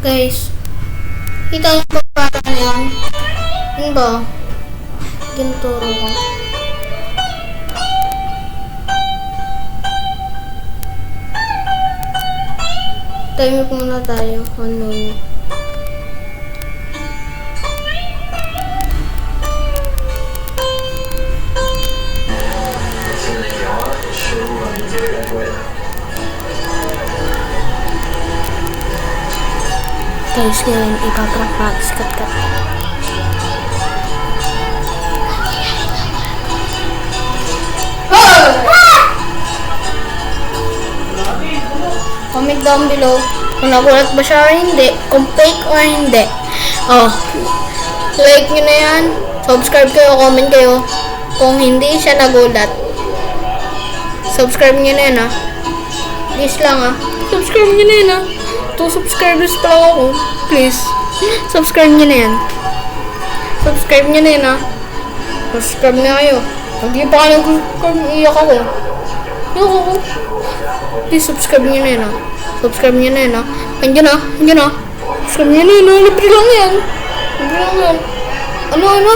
Guys, kita niyo ba parang yan? Yun ba? Ginuturo ko. Time muna tayo. One minute. Guys, ngayon ipaprank natin si Katkat. Comment down below kung nagulat ba siya or hindi, kung fake or hindi. Oh, like nyo na yan, subscribe kayo, comment kayo kung hindi siya nagulat. Subscribe nyo na yan ah. Please lang ah. Subscribe nyo na yan ah. Two subscribers pa lang ako. Please. Subscribe nyo na yan. Subscribe nyo na yan ah. Subscribe na kayo. Hindi pa kayo nag-subscribe, iyak ako. Iyak ako. Please subscribe nyo na yan ah. Subscribe nyo na yan ah. Andiyan ah. Andiyan ah. Subscribe nyo na yan ah. Libre lang yan. Libre lang yan. Ano ano?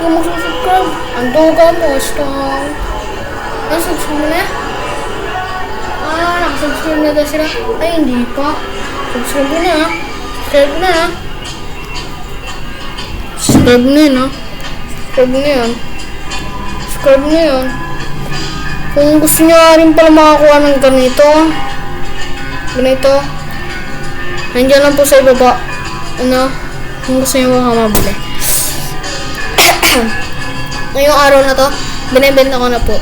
Kung magsusubscribe. Ando ka mo. Stop. Ah, subscribe mo na? Ah, nakasubscribe na daw sila. Ay, hindi pa. Subscribe mo na ah. Subscribe na ah. Subscribe na yun ah. Subscribe na yun. Subscribe na yun. Kung gusto nyo rin pala makakuha ng ganito, ganito, nandiyan lang po sa ibaba. Ano, kung gusto nyo baka mabili. Ngayong araw na to, binibenta ko na po.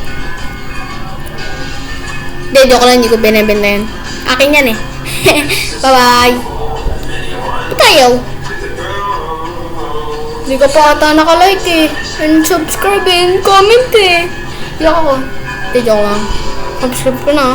Hindi, joke lang, hindi ko binibenta yun. Akin yan eh. Bye-bye. Itayaw. Hindi ka pa ata nakalike eh. And subscribe and comment eh. Iyak ako. Hindi, joke lang. Subscribe ko na.